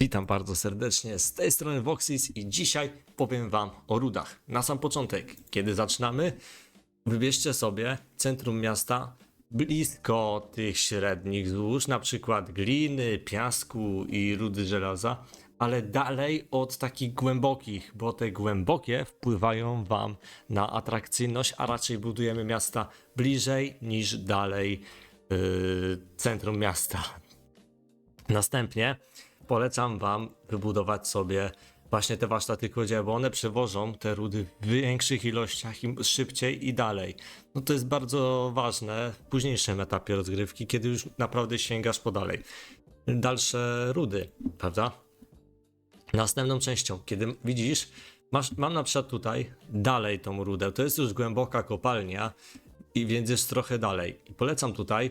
Witam bardzo serdecznie, z tej strony Voxis i dzisiaj powiem wam o rudach. Na sam początek, kiedy zaczynamy, wybierzcie sobie centrum miasta blisko tych średnich złóż, na przykład gliny, piasku i rudy żelaza, ale dalej od takich głębokich, bo te głębokie wpływają wam na atrakcyjność, a raczej budujemy miasta bliżej niż dalej yy, centrum miasta. Następnie polecam Wam wybudować sobie właśnie te warsztaty kodzieła, bo one przewożą te rudy w większych ilościach i szybciej i dalej. No to jest bardzo ważne w późniejszym etapie rozgrywki, kiedy już naprawdę sięgasz po dalej. Dalsze rudy, prawda? Następną częścią, kiedy widzisz, masz, mam na przykład tutaj dalej tą rudę, to jest już głęboka kopalnia i więc jest trochę dalej. I polecam tutaj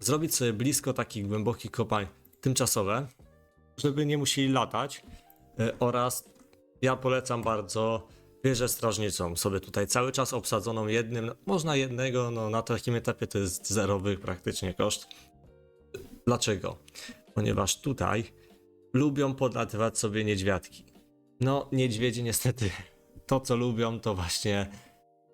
zrobić sobie blisko takich głębokich kopalń tymczasowe, żeby nie musieli latać e, oraz ja polecam bardzo wieżę strażnicą sobie tutaj cały czas obsadzoną jednym, można jednego, no na takim etapie to jest zerowy praktycznie koszt. Dlaczego? Ponieważ tutaj lubią podlatywać sobie niedźwiadki. No, niedźwiedzi niestety to co lubią to właśnie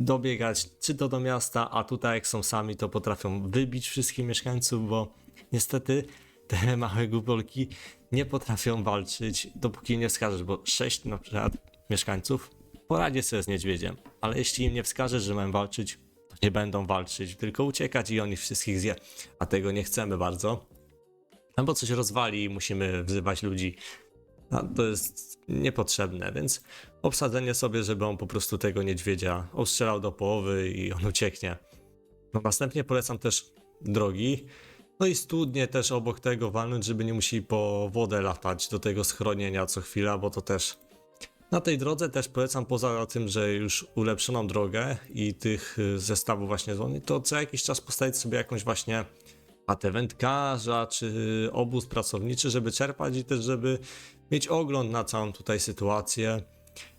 dobiegać czy to do miasta, a tutaj jak są sami to potrafią wybić wszystkich mieszkańców, bo niestety te małe gupolki nie potrafią walczyć, dopóki nie wskażesz, bo sześć na przykład mieszkańców poradzi sobie z niedźwiedziem, ale jeśli im nie wskażesz, że mają walczyć, to nie będą walczyć, tylko uciekać i on ich wszystkich zje, a tego nie chcemy bardzo. Albo coś rozwali i musimy wzywać ludzi. A to jest niepotrzebne, więc obsadzenie sobie, żeby on po prostu tego niedźwiedzia ostrzelał do połowy i on ucieknie. No, następnie polecam też drogi. No i studnie też obok tego walnąć, żeby nie musieli po wodę latać do tego schronienia co chwila, bo to też. Na tej drodze też polecam poza tym, że już ulepszoną drogę i tych y, zestawów właśnie zwolnień, to co jakiś czas postawić sobie jakąś właśnie patę wędkarza, czy obóz pracowniczy, żeby czerpać i też żeby mieć ogląd na całą tutaj sytuację.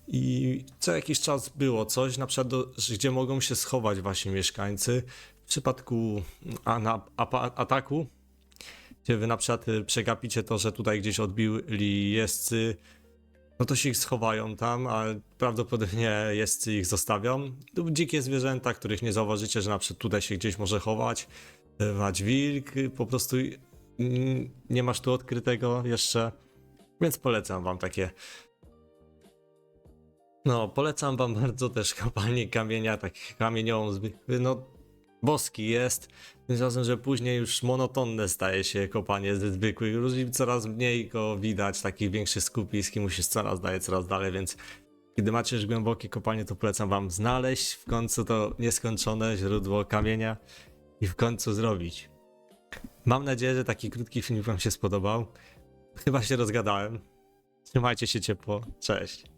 I co jakiś czas było coś, na przykład do, gdzie mogą się schować właśnie mieszkańcy. W przypadku ana, apa, ataku, gdzie wy na przykład y, przegapicie to, że tutaj gdzieś odbili jeźdźcy, no to się ich schowają tam, a prawdopodobnie jeźdźcy ich zostawią. Dzikie zwierzęta, których nie zauważycie, że na przykład tutaj się gdzieś może chować, mać wilk, po prostu nie masz tu odkrytego jeszcze, więc polecam wam takie no, polecam wam bardzo też kopalnię kamienia, tak kamieniową, zby- no boski jest, tym razem, że później już monotonne staje się kopanie ze zwykłych ludzi, coraz mniej go widać, takich większych skupisk i musisz coraz dalej, coraz dalej, więc kiedy macie już głębokie kopanie, to polecam wam znaleźć w końcu to nieskończone źródło kamienia i w końcu zrobić. Mam nadzieję, że taki krótki film wam się spodobał. Chyba się rozgadałem. Trzymajcie się ciepło. Cześć.